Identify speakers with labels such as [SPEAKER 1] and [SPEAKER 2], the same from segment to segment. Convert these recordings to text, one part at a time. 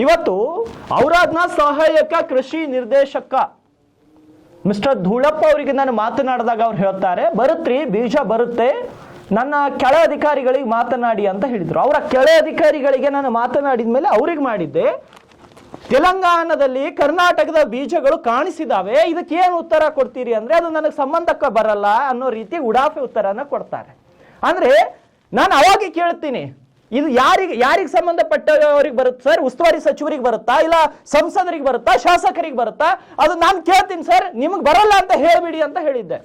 [SPEAKER 1] ಇವತ್ತು ಔರಾದ್ನ ಸಹಾಯಕ ಕೃಷಿ ನಿರ್ದೇಶಕ ಮಿಸ್ಟರ್ ಧೂಳಪ್ಪ ಅವರಿಗೆ ನಾನು ಮಾತನಾಡಿದಾಗ ಅವ್ರು ಹೇಳ್ತಾರೆ ಬರುತ್ತ್ರಿ ಬೀಜ ಬರುತ್ತೆ, ನನ್ನ ಕೆಳ ಅಧಿಕಾರಿಗಳಿಗೆ ಮಾತನಾಡಿ ಅಂತ ಹೇಳಿದ್ರು. ಅವರ ಕೆಳ ಅಧಿಕಾರಿಗಳಿಗೆ ನಾನು ಮಾತನಾಡಿದ ಮೇಲೆ ಅವ್ರಿಗೆ ಮಾಡಿದ್ದೆ. ತೆಲಂಗಾಣದಲ್ಲಿ ಕರ್ನಾಟಕದ ಬೀಜಗಳು ಕಾಣಿಸಿದಾವೆ ಇದಕ್ಕೆ ಏನು ಉತ್ತರ ಕೊಡ್ತೀರಿ ಅಂದ್ರೆ ಅದು ನನಗೆ ಸಂಬಂಧಕ್ಕೆ ಬರಲ್ಲ ಅನ್ನೋ ರೀತಿ ಉಡಾಫೆ ಉತ್ತರನ ಕೊಡ್ತಾರೆ. ಅಂದ್ರೆ ನಾನು ಅವಾಗ ಕೇಳ್ತೀನಿ ಇದು ಯಾರಿಗೆ ಯಾರಿಗೆ ಸಂಬಂಧಪಟ್ಟವರಿಗೆ ಬರುತ್ತೆ? ಸರ್, ಉಸ್ತುವಾರಿ ಸಚಿವರಿಗೆ ಬರುತ್ತಾ? ಇಲ್ಲ ಸಂಸದರಿಗೆ ಬರುತ್ತಾ? ಶಾಸಕರಿಗೆ ಬರುತ್ತಾ? ಅದು ನಾನು ಕೇಳ್ತೀನಿ ಸರ್, ನಿಮಗೆ ಬರಲ್ಲ ಅಂತ ಹೇಳಿಬಿಡಿ ಅಂತ ಹೇಳಿದ್ದೆ.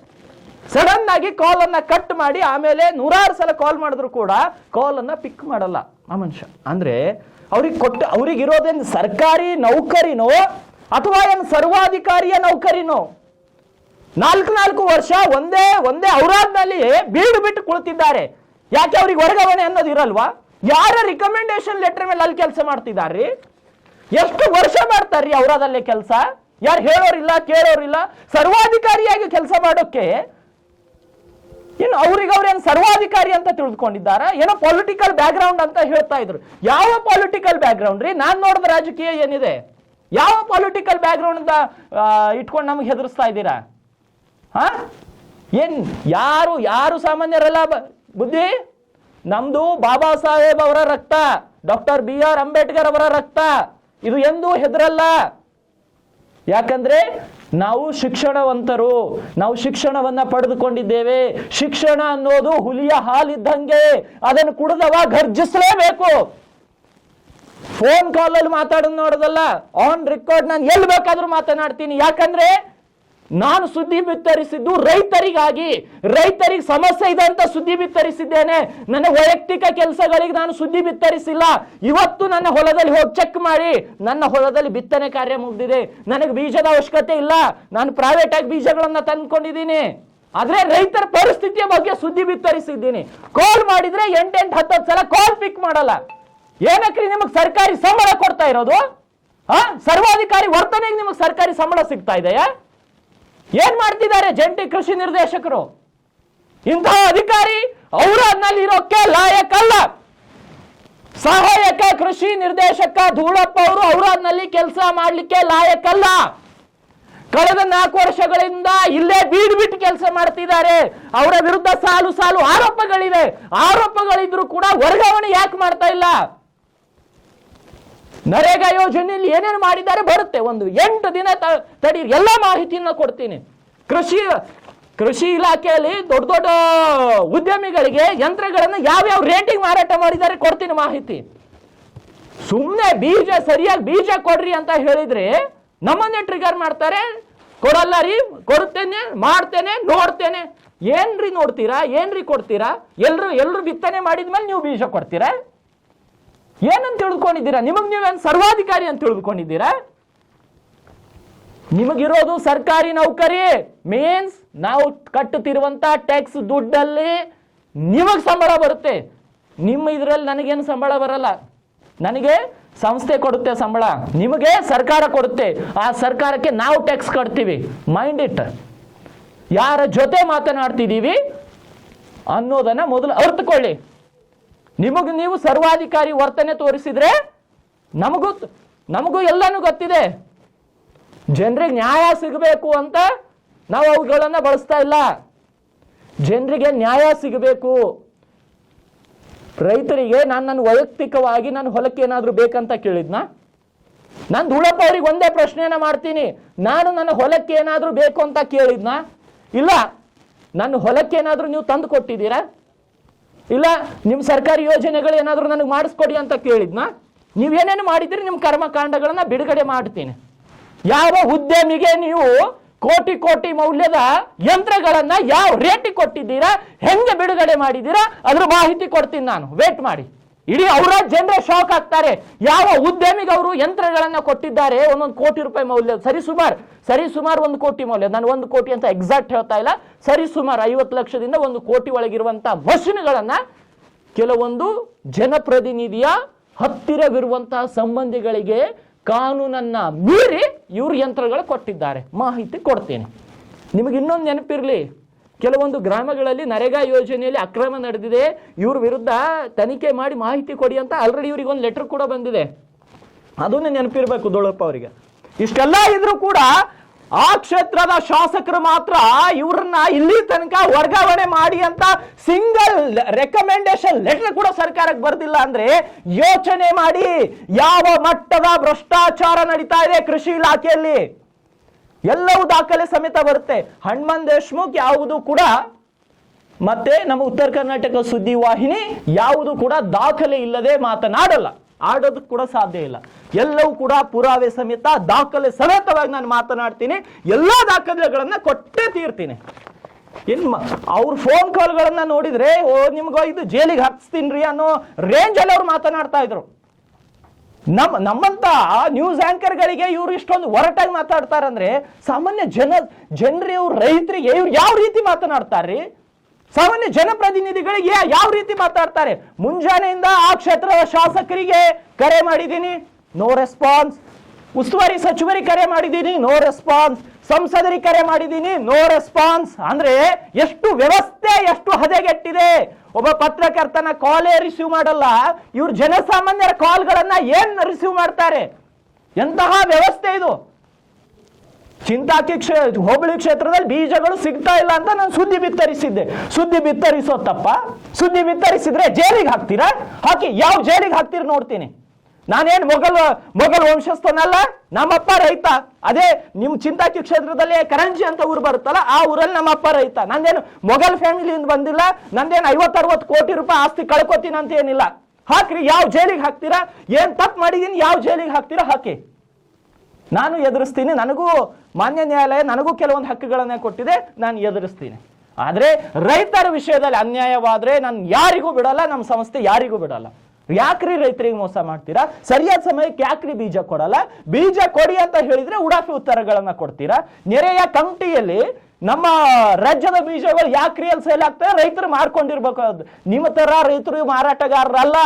[SPEAKER 1] ಸಡನ್ ಆಗಿ ಕಾಲ್ ಅನ್ನ ಕಟ್ ಮಾಡಿ ಆಮೇಲೆ ನೂರಾರು ಸಲ ಕಾಲ್ ಮಾಡಿದ್ರು ಕೂಡ ಕಾಲ್ ಅನ್ನ ಪಿಕ್ ಮಾಡಲ್ಲ ಆ ಮನುಷ್ಯ. ಅಂದ್ರೆ ಅವ್ರಿಗೆ ಕೊಟ್ಟು, ಅವ್ರಿಗೆ ಇರೋದೇನು ಸರ್ಕಾರಿ ನೌಕರಿನೋ ಅಥವಾ ಏನು ಸರ್ವಾಧಿಕಾರಿಯ ನೌಕರಿನೋ? ನಾಲ್ಕು ನಾಲ್ಕು ವರ್ಷ ಒಂದೇ ಒಂದೇ ಔರಾದ್ನಲ್ಲಿ ಬೀಡು ಬಿಟ್ಟು ಕುಳಿತಿದ್ದಾರೆ. ಯಾಕೆ ಅವ್ರಿಗೆ ವರ್ಗಾವಣೆ ಅನ್ನೋದು ಇರಲ್ವಾ? ಯಾರ ರಿಕಮೆಂಡೇಶನ್ ಲೆಟರ್ ಮೇಲೆ ಅಲ್ಲಿ ಕೆಲಸ ಮಾಡ್ತಿದ್ದಾರೆ ಎಷ್ಟು ವರ್ಷ ಮಾಡ್ತಾರ್ರಿ ಅವರದಲ್ಲೇ ಕೆಲಸ? ಯಾರು ಹೇಳೋರಿಲ್ಲ, ಕೇಳೋರಿಲ್ಲ, ಸರ್ವಾಧಿಕಾರಿಯಾಗಿ ಕೆಲಸ ಮಾಡೋಕೆ ಇನ್ನು ಅವ್ರಿಗೆ ಅವ್ರೇನು ಸರ್ವಾಧಿಕಾರಿ ಅಂತ ತಿಳಿದುಕೊಂಡಿದ್ದಾರ ಏನೋ ಪೊಲಿಟಿಕಲ್ ಬ್ಯಾಕ್ಗ್ರೌಂಡ್ ಅಂತ ಹೇಳ್ತಾ ಇದ್ರು. ಯಾವ ಪೊಲಿಟಿಕಲ್ ಬ್ಯಾಕ್ಗ್ರೌಂಡ್ ರೀ? ನಾನು ನೋಡಿದ ರಾಜಕೀಯ ಏನಿದೆ? ಯಾವ ಪೊಲಿಟಿಕಲ್ ಬ್ಯಾಕ್ಗ್ರೌಂಡ್ ಇಟ್ಕೊಂಡು ನಮಗೆ ಹೆದರ್ಸ್ತಾ ಇದ್ದೀರಾ? ಹಾ? ಏನ್ ಯಾರು ಯಾರು ಸಾಮಾನ್ಯರಲ್ಲ ಬುದ್ಧಿ? ನಮ್ದು ಬಾಬಾ ಸಾಹೇಬ್ ಅವರ ರಕ್ತ, ಡಾಕ್ಟರ್ ಬಿ ಆರ್ ಅಂಬೇಡ್ಕರ್ ಅವರ ರಕ್ತ, ಇದು ಎಂದೂ ಹೆದರಲ್ಲ. ಯಾಕಂದ್ರೆ ನಾವು ಶಿಕ್ಷಣವಂತರು, ನಾವು ಶಿಕ್ಷಣವನ್ನ ಪಡೆದುಕೊಂಡಿದ್ದೇವೆ. ಶಿಕ್ಷಣ ಅನ್ನೋದು ಹುಲಿಯ ಹಾಲಿದ್ದಂಗೆ, ಅದನ್ನು ಕುಡಿದವ ಗರ್ಜಿಸಲೇಬೇಕು ಫೋನ್ ಕಾಲಲ್ಲಿ ಮಾತಾಡೋದು ನೋಡೋದಲ್ಲ ಆನ್ ರೆಕಾರ್ಡ್ ನಾನು ಎಲ್ಲಿ ಬೇಕಾದ್ರೂ ಮಾತನಾಡ್ತೀನಿ. ಯಾಕಂದ್ರೆ ನಾನು ಸುದ್ದಿ ಬಿತ್ತರಿಸಿದ್ದು ರೈತರಿಗಾಗಿ. ರೈತರಿಗೆ ಸಮಸ್ಯೆ ಇದೆ ಅಂತ ಸುದ್ದಿ ಬಿತ್ತರಿಸಿದ್ದೇನೆ. ನನ್ನ ವೈಯಕ್ತಿಕ ಕೆಲಸಗಳಿಗೆ ನಾನು ಸುದ್ದಿ ಬಿತ್ತರಿಸಿಲ್ಲ. ಇವತ್ತು ನನ್ನ ಹೊಲದಲ್ಲಿ ಹೋಗಿ ಚೆಕ್ ಮಾಡಿ. ನನ್ನ ಹೊಲದಲ್ಲಿ ಬಿತ್ತನೆ ಕಾರ್ಯ ಮುಗಿದಿದೆ. ನನಗೆ ಬೀಜದ ಅವಶ್ಯಕತೆ ಇಲ್ಲ. ನಾನು ಪ್ರೈವೇಟ್ ಆಗಿ ಬೀಜಗಳನ್ನ ತಂದ್ಕೊಂಡಿದ್ದೀನಿ. ಆದ್ರೆ ರೈತರ ಪರಿಸ್ಥಿತಿಯ ಬಗ್ಗೆ ಸುದ್ದಿ ಬಿತ್ತರಿಸಿದ್ದೀನಿ. ಕಾಲ್ ಮಾಡಿದ್ರೆ ಎಂಟೆಂಟು ಹತ್ತತ್ತು ಸಲ ಕಾಲ್ ಪಿಕ್ ಮಾಡಲ್ಲ. ಏನಕ್ರಿ ನಿಮಗೆ ಸರ್ಕಾರಿ ಸಂಬಳ ಕೊಡ್ತಾ ಇರೋದು? ಹಾ ಸರ್ವಾಧಿಕಾರಿ ವರ್ತನೆಗೆ ನಿಮಗೆ ಸರ್ಕಾರಿ ಸಂಬಳ ಸಿಗ್ತಾ ಇದೆಯಾ? ಏನ್ ಮಾಡ್ತಿದ್ದಾರೆ ಜಂಟಿ ಕೃಷಿ ನಿರ್ದೇಶಕರು? ಇಂತಹ ಅಧಿಕಾರಿ ಔರಾದ್ನಲ್ಲಿ ಇರೋಕೆ ಲಾಯಕಲ್ಲ. ಸಹಾಯಕ ಕೃಷಿ ನಿರ್ದೇಶಕ ಧೂಳಪ್ಪ ಅವರು ಔರಾದ್ನಲ್ಲಿ ಕೆಲಸ ಮಾಡಲಿಕ್ಕೆ ಲಾಯಕಲ್ಲ. ಕಳೆದ ನಾಲ್ಕು ವರ್ಷಗಳಿಂದ ಇಲ್ಲೇ ಬೀಡ್ ಬಿಟ್ಟು ಕೆಲಸ ಮಾಡ್ತಿದ್ದಾರೆ. ಅವರ ವಿರುದ್ಧ ಸಾಲು ಸಾಲು ಆರೋಪಗಳಿವೆ. ಆರೋಪಗಳಿದ್ರು ಕೂಡ ವರ್ಗಾವಣೆ ಯಾಕೆ ಮಾಡ್ತಾ ಇಲ್ಲ? ನರೇಗಾ ಯೋಜನೆಯಲ್ಲಿ ಏನೇನು ಮಾಡಿದ್ದಾರೆ ಬರುತ್ತೆ. ಒಂದು ಎಂಟು ದಿನ ತಡಿ, ಎಲ್ಲ ಮಾಹಿತಿಯನ್ನು ಕೊಡ್ತೀನಿ. ಕೃಷಿ ಕೃಷಿ ಇಲಾಖೆಯಲ್ಲಿ ದೊಡ್ಡ ದೊಡ್ಡ ಉದ್ಯಮಿಗಳಿಗೆ ಯಂತ್ರಗಳನ್ನು ಯಾವ್ಯಾವ ರೇಟಿಂಗ್ ಮಾರಾಟ ಮಾಡಿದ್ದಾರೆ ಕೊಡ್ತೀನಿ ಮಾಹಿತಿ. ಸುಮ್ಮನೆ ಬೀಜ ಸರಿಯಾಗಿ ಬೀಜ ಕೊಡ್ರಿ ಅಂತ ಹೇಳಿದ್ರೆ ನಮ್ಮನ್ನೇ ಟ್ರಿಗರ್ ಮಾಡ್ತಾರೆ. ಕೊಡಲ್ಲ ರೀ ಕೊಡ್ತೇನೆ ಮಾಡ್ತೇನೆ, ನೋಡ್ತೇನೆ. ಏನ್ರಿ ನೋಡ್ತೀರಾ, ಏನ್ರಿ ಕೊಡ್ತೀರಾ? ಎಲ್ರು ಎಲ್ರು ಬಿತ್ತನೆ ಮಾಡಿದ್ಮೇಲೆ ನೀವು ಬೀಜ ಕೊಡ್ತೀರಾ? ಏನಂತ ತಿಳ್ಕೊಂಡಿದ್ದೀರಾ? ನಿಮಗೆ ನೀವೇನು ಸರ್ವಾಧಿಕಾರಿ ಅಂತ ತಿಳ್ಕೊಂಡಿದ್ದೀರಾ? ನಿಮಗಿರೋದು ಸರ್ಕಾರಿ ನೌಕರಿ. ಮೀನ್ಸ್ ನಾವು ಕಟ್ಟುತ್ತಿರುವಂತ ಟ್ಯಾಕ್ಸ್ ದುಡ್ಡಲ್ಲಿ ನಿಮಗೆ ಸಂಬಳ ಬರುತ್ತೆ. ನಿಮ್ಮ ಇದರಲ್ಲಿ ನನಗೇನು ಸಂಬಳ ಬರಲ್ಲ. ನನಗೆ ಸಂಸ್ಥೆ ಕೊಡುತ್ತೆ ಸಂಬಳ. ನಿಮಗೆ ಸರ್ಕಾರ ಕೊಡುತ್ತೆ. ಆ ಸರ್ಕಾರಕ್ಕೆ ನಾವು ಟ್ಯಾಕ್ಸ್ ಕಟ್ತೀವಿ. ಮೈಂಡ್ ಇಟ್ ಯಾರ ಜೊತೆ ಮಾತನಾಡ್ತಿದ್ದೀವಿ ಅನ್ನೋದನ್ನ ಮೊದಲು ಅರ್ಥಕೊಳ್ಳಿ ನಿಮಗೆ ನೀವು ಸರ್ವಾಧಿಕಾರಿ ವರ್ತನೆ ತೋರಿಸಿದ್ರೆ ನಮಗೂ ನಮಗೂ ಎಲ್ಲನೂ ಗೊತ್ತಿದೆ. ಜನರಿಗೆ ನ್ಯಾಯ ಸಿಗಬೇಕು ಅಂತ ನಾವು ಅವುಗಳನ್ನು ಬಳಸ್ತಾ ಇಲ್ಲ. ಜನರಿಗೆ ನ್ಯಾಯ ಸಿಗಬೇಕು. ರೈತರಿಗೆ ನಾನು ನನ್ನ ವೈಯಕ್ತಿಕವಾಗಿ ನನ್ನ ಹೊಲಕ್ಕೆ ಏನಾದರೂ ಬೇಕಂತ ಕೇಳಿದ್ನಾ? ನಾನು ಧೂಳಪ್ಪ ಅವ್ರಿಗೆ ಒಂದೇ ಪ್ರಶ್ನೆಯನ್ನ ಮಾಡ್ತೀನಿ. ನಾನು ನನ್ನ ಹೊಲಕ್ಕೆ ಏನಾದರೂ ಬೇಕು ಅಂತ ಕೇಳಿದ್ನಾ? ಇಲ್ಲ, ನನ್ನ ಹೊಲಕ್ಕೆ ಏನಾದರೂ ನೀವು ತಂದು ಕೊಟ್ಟಿದ್ದೀರಾ? ಇಲ್ಲ ನಿಮ್ಮ ಸರ್ಕಾರಿ ಯೋಜನೆಗಳು ಏನಾದರೂ ನನಗೆ ಮಾಡಿಸ್ಕೊಡಿ ಅಂತ ಕೇಳಿದ್ನಾ? ನೀವೇನೇನು ಮಾಡಿದ್ರಿ ನಿಮ್ಮ ಕರ್ಮಕಾಂಡಗಳನ್ನ ಬಿಡುಗಡೆ ಮಾಡ್ತೀನಿ. ಯಾವ ಉದ್ಯಮಿಗೆ ನೀವು ಕೋಟಿ ಕೋಟಿ ಮೌಲ್ಯದ ಯಂತ್ರಗಳನ್ನ ಯಾವ ರೇಟಿಗೆ ಕೊಟ್ಟಿದ್ದೀರಾ, ಹೆಂಗೆ ಬಿಡುಗಡೆ ಮಾಡಿದ್ದೀರಾ, ಅದ್ರ ಮಾಹಿತಿ ಕೊಡ್ತೀನಿ ನಾನು. ವೇಟ್ ಮಾಡಿ. ಇಡೀ ಅವರ ಜನರೇ ಶಾಕ್ ಆಗ್ತಾರೆ. ಯಾವ ಉದ್ಯಮಿಗೆ ಅವರು ಯಂತ್ರಗಳನ್ನು ಕೊಟ್ಟಿದ್ದಾರೆ? ಒಂದೊಂದು ಕೋಟಿ ರೂಪಾಯಿ ಮೌಲ್ಯ. ಸರಿ, ಸುಮಾರು. ಸರಿ, ಸುಮಾರು ಒಂದು ಕೋಟಿ ಮೌಲ್ಯ. ನಾನು ಒಂದು ಕೋಟಿ ಅಂತ ಎಕ್ಸಾಕ್ಟ್ ಹೇಳ್ತಾ ಇಲ್ಲ. ಸರಿ, ಸುಮಾರು ಐವತ್ತು ಲಕ್ಷದಿಂದ ಒಂದು ಕೋಟಿ ಒಳಗಿರುವಂತ ಮಷಿನ್ಗಳನ್ನ ಕೆಲವೊಂದು ಜನಪ್ರತಿನಿಧಿಯ ಹತ್ತಿರವಿರುವಂತಹ ಸಂಬಂಧಿಗಳಿಗೆ ಕಾನೂನನ್ನ ಮೀರಿ ಇವರು ಯಂತ್ರಗಳು ಕೊಟ್ಟಿದ್ದಾರೆ. ಮಾಹಿತಿ ಕೊಡ್ತೇನೆ. ನಿಮಗೆ ಇನ್ನೊಂದು ನೆನಪಿರಲಿ. ಕೆಲವೊಂದು ಗ್ರಾಮಗಳಲ್ಲಿ ನರೇಗಾ ಯೋಜನೆಯಲ್ಲಿ ಅಕ್ರಮ ನಡೆದಿದೆ. ಇವ್ರ ವಿರುದ್ಧ ತನಿಖೆ ಮಾಡಿ ಮಾಹಿತಿ ಕೊಡಿ ಅಂತ ಆಲ್ರೆಡಿ ಇವ್ರಿಗೆ ಒಂದು ಲೆಟರ್ ಕೂಡ ಬಂದಿದೆ. ಅದನ್ನೇ ನೆನಪಿರ್ಬೇಕು ದೊಳಪ್ಪ ಅವರಿಗೆ. ಇಷ್ಟೆಲ್ಲ ಇದ್ರೂ ಕೂಡ ಆ ಕ್ಷೇತ್ರದ ಶಾಸಕರು ಮಾತ್ರ ಇವ್ರನ್ನ ಇಲ್ಲಿ ತನಕ ವರ್ಗಾವಣೆ ಮಾಡಿ ಅಂತ ಸಿಂಗಲ್ ರೆಕಮೆಂಡೇಶನ್ ಲೆಟರ್ ಕೂಡ ಸರ್ಕಾರಕ್ಕೆ ಬರ್ದಿಲ್ಲ ಅಂದ್ರೆ ಯೋಚನೆ ಮಾಡಿ ಯಾವ ಮಟ್ಟದ ಭ್ರಷ್ಟಾಚಾರ ನಡೀತಾ ಇದೆ ಕೃಷಿ ಇಲಾಖೆಯಲ್ಲಿ. ಎಲ್ಲವೂ ದಾಖಲೆ ಸಮೇತ ಬರುತ್ತೆ. ಹಣ್ಮನ್ ದೇಶ್ಮುಖ್ ಯಾವುದು ಕೂಡ ಮತ್ತೆ ನಮ್ಮ ಉತ್ತರ ಕರ್ನಾಟಕ ಸುದ್ದಿ ವಾಹಿನಿ ಯಾವುದು ಕೂಡ ದಾಖಲೆ ಇಲ್ಲದೆ ಮಾತನಾಡಲ್ಲ. ಆಡೋದು ಕೂಡ ಸಾಧ್ಯ ಇಲ್ಲ. ಎಲ್ಲವೂ ಕೂಡ ಪುರಾವೆ ಸಮೇತ ದಾಖಲೆ ಸಮೇತವಾಗಿ ನಾನು ಮಾತನಾಡ್ತೀನಿ. ಎಲ್ಲ ದಾಖಲೆಗಳನ್ನ ಕೊಟ್ಟೇ ತೀರ್ತೀನಿ. ಇನ್ ಅವ್ರ ಫೋನ್ ಕಾಲ್ಗಳನ್ನ ನೋಡಿದ್ರೆ, ಓ, ನಿಮ್ಗೆ ಇದು ಜೈಲಿಗೆ ರೀ ಅನ್ನೋ ರೇಂಜ್ ಅಲ್ಲಿ ಅವ್ರು ಮಾತನಾಡ್ತಾ ಇದ್ರು. ನಮ್ಮ ನಮ್ಮಂತ ನ್ಯೂಸ್ ಆಂಕರ್ಗಳಿಗೆ ಇವ್ರು ಇಷ್ಟೊಂದು ಒರಟಾಗಿ ಮಾತಾಡ್ತಾರಂದ್ರೆ ಸಾಮಾನ್ಯ ಜನ, ಜನರು ಇವ್ರು ರೈತರಿಗೆ ಇವ್ರು ಯಾವ ರೀತಿ ಮಾತನಾಡ್ತಾರ್ರಿ? ಸಾಮಾನ್ಯ ಜನಪ್ರತಿನಿಧಿಗಳಿಗೆ ಯಾವ ರೀತಿ ಮಾತಾಡ್ತಾರೆ? ಮುಂಜಾನೆಯಿಂದ ಆ ಕ್ಷೇತ್ರದ ಶಾಸಕರಿಗೆ ಕರೆ ಮಾಡಿದ್ದೀನಿ. ನೋ ರೆಸ್ಪಾನ್ಸ್ ಉಸ್ತುವಾರಿ ಸಚಿವರಿಗೆ ಕರೆ ಮಾಡಿದ್ದೀನಿ ನೋ ರೆಸ್ಪಾನ್ಸ್ ಸಂಸದರಿಗೆ ಕರೆ ಮಾಡಿದ್ದೀನಿ ನೋ ರೆಸ್ಪಾನ್ಸ್ ಅಂದ್ರೆ ಎಷ್ಟು ವ್ಯವಸ್ಥೆ, ಎಷ್ಟು ಹದಗೆಟ್ಟಿದೆ. ಒಬ್ಬ ಪತ್ರಕರ್ತನ ಕಾಲೇ ರಿಸೀವ್ ಮಾಡಲ್ಲ. ಇವ್ರು ಜನಸಾಮಾನ್ಯರ ಕಾಲ್ಗಳನ್ನ ಏನ್ ರಿಸೀವ್ ಮಾಡ್ತಾರೆ? ಎಂತಹ ವ್ಯವಸ್ಥೆ ಇದು? ಚಿಂತಾಕಿ ಕ್ಷೇ, ಹೋಬಳಿ ಕ್ಷೇತ್ರದಲ್ಲಿ ಬೀಜಗಳು ಸಿಗ್ತಾ ಇಲ್ಲ ಅಂತ ನಾನು ಸುದ್ದಿ ಬಿತ್ತರಿಸಿದ್ದೆ. ಸುದ್ದಿ ಬಿತ್ತರಿಸೋ ತಪ್ಪ ಸುದ್ದಿ ಬಿತ್ತರಿಸಿದ್ರೆ ಜೈಲಿಗೆ ಹಾಕ್ತೀರಾ? ಹಾಕಿ, ಯಾವ ಜೈಲಿಗೆ ಹಾಕ್ತೀರಿ ನೋಡ್ತೀನಿ. ನಾನೇನ್ ಮೊಘಲ್ ಮೊಘಲ್ ವಂಶಸ್ಥನಲ್ಲ? ನಮ್ಮಪ್ಪ ರೈತ. ಅದೇ ನಿಮ್ಮ ಚಿಂತಾಕಿ ಕ್ಷೇತ್ರದಲ್ಲಿ ಕರಂಜಿ ಅಂತ ಊರು ಬರುತ್ತಲ್ಲ, ಆ ಊರಲ್ಲಿ ನಮ್ಮಪ್ಪ ರೈತ. ನಂದೇನು ಮೊಘಲ್ ಫ್ಯಾಮಿಲಿಯಿಂದ ಬಂದಿಲ್ಲ, ನಂದೇನು ಐವತ್ತರವತ್ತು ಕೋಟಿ ರೂಪಾಯಿ ಆಸ್ತಿ ಕಳ್ಕೊತೀನಿ ಅಂತ ಏನಿಲ್ಲ. ಹಾಕ್ರಿ, ಯಾವ ಜೈಲಿಗೆ ಹಾಕ್ತೀರಾ? ಏನ್ ತಪ್ಪು ಮಾಡಿದೀನಿ, ಯಾವ ಜೈಲಿಗೆ ಹಾಕ್ತೀರಾ? ಹಾಕಿ. ನಾನು ಎದುರಿಸ್ತೀನಿ, ನನಗೂ ಮಾನ್ಯ ನ್ಯಾಯಾಲಯ ನನಗೂ ಕೆಲವೊಂದು ಹಕ್ಕುಗಳನ್ನ ಕೊಟ್ಟಿದೆ, ನಾನು ಎದುರಿಸ್ತೀನಿ. ಆದ್ರೆ ರೈತರ ವಿಷಯದಲ್ಲಿ ಅನ್ಯಾಯವಾದ್ರೆ ನಾನು ಯಾರಿಗೂ ಬಿಡಲ್ಲ ನಮ್ಮ ಸಂಸ್ಥೆ ಯಾರಿಗೂ ಬಿಡಲ್ಲ. ಯಾಕ್ರಿ ರೈತರಿಗೆ ಮೋಸ ಮಾಡ್ತೀರಾ? ಸರಿಯಾದ ಸಮಯಕ್ಕೆ ಯಾಕ್ರಿ ಬೀಜ ಕೊಡಲ್ಲ? ಬೀಜ ಕೊಡಿ ಅಂತ ಹೇಳಿದ್ರೆ ಉಡಾಫಿ ಉತ್ತರಗಳನ್ನ ಕೊಡ್ತೀರಾ? ನೆರೆಯ ಕಮಿಟಿಯಲ್ಲಿ ನಮ್ಮ ರಾಜ್ಯದ ಬೀಜಗಳು ಯಾಕ್ರಿ ಅಲ್ಲಿ ಸೇಲ್ ಆಗ್ತದೆ ರೈತರು ಮಾರ್ಕೊಂಡಿರ್ಬೇಕು ಅದು ನಿಮ್ಮ ತರ ರೈತರು ಮಾರಾಟಗಾರರಲ್ಲ.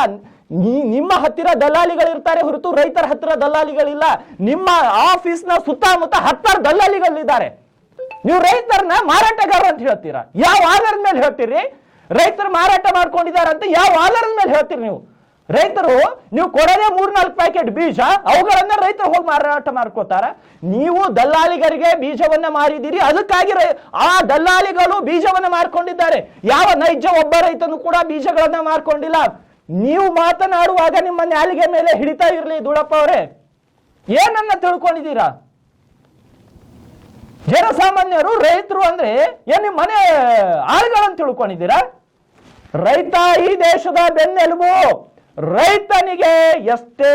[SPEAKER 1] ನಿಮ್ಮ ಹತ್ತಿರ ದಲ್ಲಾಳಿಗಳಿರ್ತಾರೆ ಹೊರತು ರೈತರ ಹತ್ತಿರ ದಲ್ಲಾಳಿಗಳಿಲ್ಲ. ನಿಮ್ಮ ಆಫೀಸ್ನ ಸುತ್ತಮುತ್ತ ಹತ್ತಾರು ದಲ್ಲಾಳಿಗಳಿದ್ದಾರೆ. ನೀವು ರೈತರನ್ನ ಮಾರಾಟಗಾರ ಅಂತ ಹೇಳ್ತೀರಾ? ಯಾವ ಆಧಾರದ ಮೇಲೆ ಹೇಳ್ತೀರಿ? ರೈತರು ಮಾರಾಟ ಮಾಡ್ಕೊಂಡಿದ್ದಾರೆ ಅಂತ ಯಾವ ಆಧಾರದ ಮೇಲೆ ಹೇಳ್ತೀರಿ ನೀವು? ರೈತರು, ನೀವು ಕೊಡೋದೇ ಮೂರ್ನಾಲ್ಕು ಪ್ಯಾಕೆಟ್ ಬೀಜ, ಅವುಗಳನ್ನ ರೈತರು ಹೋಗಿ ಮಾರಾಟ ಮಾಡ್ಕೋತಾರ ನೀವು ದಲ್ಲಾಳಿಗರಿಗೆ ಬೀಜವನ್ನ ಮಾರಿದ್ದೀರಿ, ಅದಕ್ಕಾಗಿ ಆ ದಲ್ಲಾಳಿಗಳು ಬೀಜವನ್ನ ಮಾರ್ಕೊಂಡಿದ್ದಾರೆ. ಯಾವ ನೈಜ ಒಬ್ಬ ರೈತನು ಕೂಡ ಬೀಜಗಳನ್ನ ಮಾರ್ಕೊಂಡಿಲ್ಲ. ನೀವು ಮಾತನಾಡುವಾಗ ನಿಮ್ಮ ನ್ಯಾಲಿಗೆ ಮೇಲೆ ಹಿಡಿತಾ ಇರಲಿ ದುಳಪ್ಪ ಅವರೇ. ಏನನ್ನ ತಿಳ್ಕೊಂಡಿದ್ದೀರಾ? ಜನಸಾಮಾನ್ಯರು, ರೈತರು ಅಂದ್ರೆ ಏನ್ ನಿಮ್ಮ ಮನೆ ಆಳ್ಗಳನ್ನ ತಿಳ್ಕೊಂಡಿದ್ದೀರಾ? ರೈತ ಈ ದೇಶದ ಬೆನ್ನೆಲುಬು. ರೈತನಿಗೆ ಎಷ್ಟೇ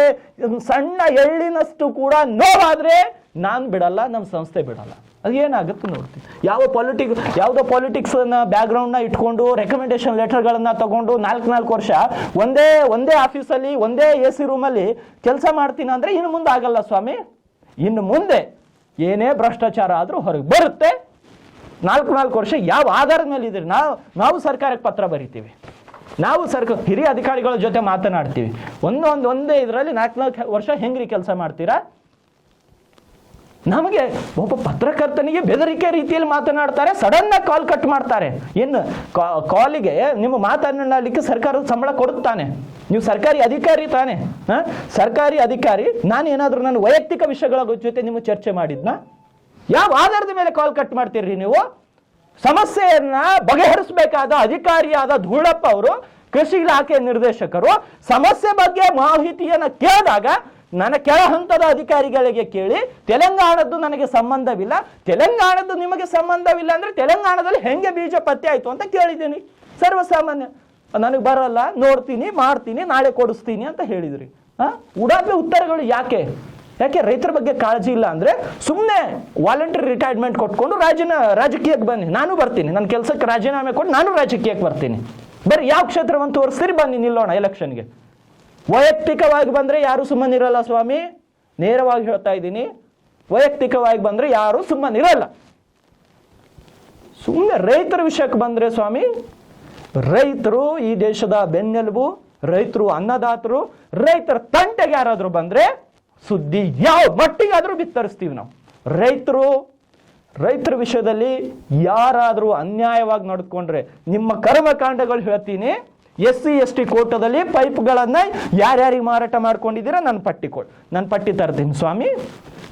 [SPEAKER 1] ಸಣ್ಣ ಎಳ್ಳಿನಷ್ಟು ಕೂಡ ನೋವಾದ್ರೆ ನಾನು ಬಿಡಲ್ಲ ನಮ್ಮ ಸಂಸ್ಥೆ ಬಿಡಲ್ಲ. ಅದು ಏನಾಗುತ್ತೆ ನೋಡ್ತೀವಿ ಯಾವ ಪಾಲಿಟಿಕ್ ಯಾವುದೋ ಪಾಲಿಟಿಕ್ಸ್ ಬ್ಯಾಕ್ಗ್ರೌಂಡ್ನ ಇಟ್ಕೊಂಡು ರೆಕಮೆಂಡೇಶನ್ ಲೆಟರ್ಗಳನ್ನು ತಗೊಂಡು ನಾಲ್ಕು ನಾಲ್ಕು ವರ್ಷ ಒಂದೇ ಒಂದೇ ಆಫೀಸಲ್ಲಿ ಒಂದೇ ಎ ಸಿ ರೂಮಲ್ಲಿ ಕೆಲಸ ಮಾಡ್ತೀನಿ ಅಂದ್ರೆ ಇನ್ನು ಮುಂದೆ ಆಗಲ್ಲ ಸ್ವಾಮಿ. ಇನ್ನು ಮುಂದೆ ಏನೇ ಭ್ರಷ್ಟಾಚಾರ ಆದ್ರೂ ಹೊರಗೆ ಬರುತ್ತೆ. ನಾಲ್ಕು ನಾಲ್ಕು ವರ್ಷ ಯಾವ ಆಧಾರದ ಮೇಲೆ ಇದ್ರೆ ನಾವು ನಾವು ಸರ್ಕಾರಕ್ಕೆ ಪತ್ರ ಬರಿತೀವಿ. ನಾವು ಸರ್ಕ ಹಿರಿಯ ಅಧಿಕಾರಿಗಳ ಜೊತೆ ಮಾತನಾಡ್ತೀವಿ. ಒಂದೊಂದು ಒಂದೇ ಇದರಲ್ಲಿ ನಾಲ್ಕು ನಾಲ್ಕು ವರ್ಷ ಹೆಂಗ್ರಿ ಕೆಲಸ ಮಾಡ್ತೀರಾ? ನಮಗೆ ಒಬ್ಬ ಪತ್ರಕರ್ತನಿಗೆ ಬೆದರಿಕೆ ರೀತಿಯಲ್ಲಿ ಮಾತನಾಡ್ತಾರೆ, ಸಡನ್ ಆಗಿ ಕಾಲ್ ಕಟ್ ಮಾಡ್ತಾರೆ. ಏನು ಕಾಲಿಗೆ ನಿಮ್ಮ ಮಾತನಾಡಲಿಕ್ಕೆ ಸರ್ಕಾರ ಸಂಬಳ ಕೊಡುತ್ತಾನೆ. ನೀವು ಸರ್ಕಾರಿ ಅಧಿಕಾರಿ ತಾನೆ. ಹಾಂ? ಸರ್ಕಾರಿ ಅಧಿಕಾರಿ ನಾನು ಏನಾದರೂ ನನ್ನ ವೈಯಕ್ತಿಕ ವಿಷಯಗಳ ಜೊತೆ ನಿಮ್ಮ ಚರ್ಚೆ ಮಾಡಿದ್ನಾ? ಯಾವ ಆಧಾರದ ಮೇಲೆ ಕಾಲ್ ಕಟ್ ಮಾಡ್ತೀರಿ ನೀವು? ಸಮಸ್ಯೆಯನ್ನ ಬಗೆಹರಿಸಬೇಕಾದ ಅಧಿಕಾರಿಯಾದ ಧೂಳಪ್ಪ ಅವರು, ಕೃಷಿ ಇಲಾಖೆ ನಿರ್ದೇಶಕರು, ಸಮಸ್ಯೆ ಬಗ್ಗೆ ಮಾಹಿತಿಯನ್ನ ಕೇಳಿದಾಗ ನನ್ನ ಕೆಳ ಹಂತದ ಅಧಿಕಾರಿಗಳಿಗೆ ಕೇಳಿ, ತೆಲಂಗಾಣದ್ದು ನನಗೆ ಸಂಬಂಧವಿಲ್ಲ, ತೆಲಂಗಾಣದ್ದು ನಿಮಗೆ ಸಂಬಂಧವಿಲ್ಲ ಅಂದ್ರೆ ತೆಲಂಗಾಣದಲ್ಲಿ ಹೆಂಗೆ ಬೀಜ ಪತ್ತೆ ಆಯ್ತು ಅಂತ ಕೇಳಿದ್ದೀನಿ. ಸರ್ವಸಾಮಾನ್ಯ, ನನಗೆ ಬರಲ್ಲ, ನೋಡ್ತೀನಿ, ಮಾಡ್ತೀನಿ, ನಾಳೆ ಕೊಡಿಸ್ತೀನಿ ಅಂತ ಹೇಳಿದ್ರಿ. ಆ ಉಡಾಪೆ ಉತ್ತರಗಳು ಯಾಕೆ? ಯಾಕೆ ರೈತರ ಬಗ್ಗೆ ಕಾಳಜಿ ಇಲ್ಲ ಅಂದ್ರೆ ಸುಮ್ಮನೆ ವಾಲಂಟರಿ ರಿಟೈರ್ಮೆಂಟ್ ಕೊಟ್ಕೊಂಡು ರಾಜನ, ರಾಜಕೀಯಕ್ಕೆ ಬನ್ನಿ. ನಾನು ಬರ್ತೀನಿ. ನನ್ನ ಕೆಲಸಕ್ಕೆ ರಾಜೀನಾಮೆ ಕೊಟ್ಟು ನಾನು ರಾಜಕೀಯಕ್ಕೆ ಬರ್ತೀನಿ. ಬೇರೆ ಯಾವ ಕ್ಷೇತ್ರವನ್ನು ತೋರಿಸ್ತೀರಿ? ಬನ್ನಿ, ನಿಲ್ಲೋಣ ಎಲೆಕ್ಷನ್ಗೆ ವೈಯಕ್ತಿಕವಾಗಿ ಬಂದ್ರೆ ಯಾರು ಸುಮ್ಮನಿರಲ್ಲ ಸ್ವಾಮಿ? ನೇರವಾಗಿ ಹೇಳ್ತಾ ಇದ್ದೀನಿ. ವೈಯಕ್ತಿಕವಾಗಿ ಬಂದ್ರೆ ಯಾರು ಸುಮ್ಮನಿರಲ್ಲ. ಸುಮ್ಮನೆ ರೈತರ ವಿಷಯಕ್ಕೆ ಬಂದ್ರೆ ಸ್ವಾಮಿ, ರೈತರು ಈ ದೇಶದ ಬೆನ್ನೆಲುಬು, ರೈತರು ಅನ್ನದಾತರು, ರೈತರ ತಂಟೆಗೆ ಯಾರಾದರೂ ಬಂದ್ರೆ ಸುದ್ದಿ ಯಾವ ಮಟ್ಟಿಗಾದರೂ ಬಿತ್ತರಿಸ್ತೀವಿ ನಾವು. ರೈತರು, ರೈತರ ವಿಷಯದಲ್ಲಿ ಯಾರಾದರೂ ಅನ್ಯಾಯವಾಗಿ ನಡ್ಕೊಂಡ್ರೆ ನಿಮ್ಮ ಕರ್ಮಕಾಂಡಗಳು ಹೇಳ್ತೀನಿ ಎಸ್ ಸಿ ಎಸ್ ಟಿ ಕೋಟದಲ್ಲಿ ಪೈಪ್ಗಳನ್ನು ಯಾರ್ಯಾರಿಗೆ ಮಾರಾಟ ಮಾಡ್ಕೊಂಡಿದ್ದೀರಾ? ನನ್ನ ಪಟ್ಟಿ ಕೊಡ್. ನನ್ನ ಪಟ್ಟಿ ತರ್ತೀನಿ ಸ್ವಾಮಿ.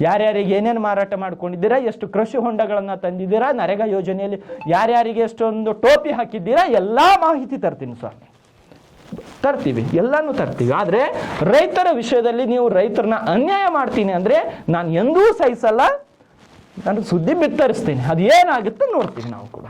[SPEAKER 1] ಯಾರ್ಯಾರಿಗೆ ಏನೇನು ಮಾರಾಟ ಮಾಡ್ಕೊಂಡಿದ್ದೀರಾ? ಎಷ್ಟು ಕೃಷಿ ಹೊಂಡಗಳನ್ನು ತಂದಿದ್ದೀರಾ? ನರೇಗಾ ಯೋಜನೆಯಲ್ಲಿ ಯಾರ್ಯಾರಿಗೆ ಎಷ್ಟೊಂದು ಟೋಪಿ ಹಾಕಿದ್ದೀರಾ? ಎಲ್ಲ ಮಾಹಿತಿ ತರ್ತೀನಿ ಸ್ವಾಮಿ. ತರ್ತೀವಿ, ಎಲ್ಲನೂ ತರ್ತೀವಿ. ಆದರೆ ರೈತರ ವಿಷಯದಲ್ಲಿ ನೀವು ರೈತರನ್ನ ಅನ್ಯಾಯ ಮಾಡ್ತೀನಿ ಅಂದರೆ ನಾನು ಎಂದೂ ಸಹಿಸಲ್ಲ, ನಾನು ಸುದ್ದಿ ಬಿತ್ತರಿಸ್ತೀನಿ. ಅದು ಏನಾಗುತ್ತೆ ನೋಡ್ತೀವಿ ನಾವು ಕೂಡ.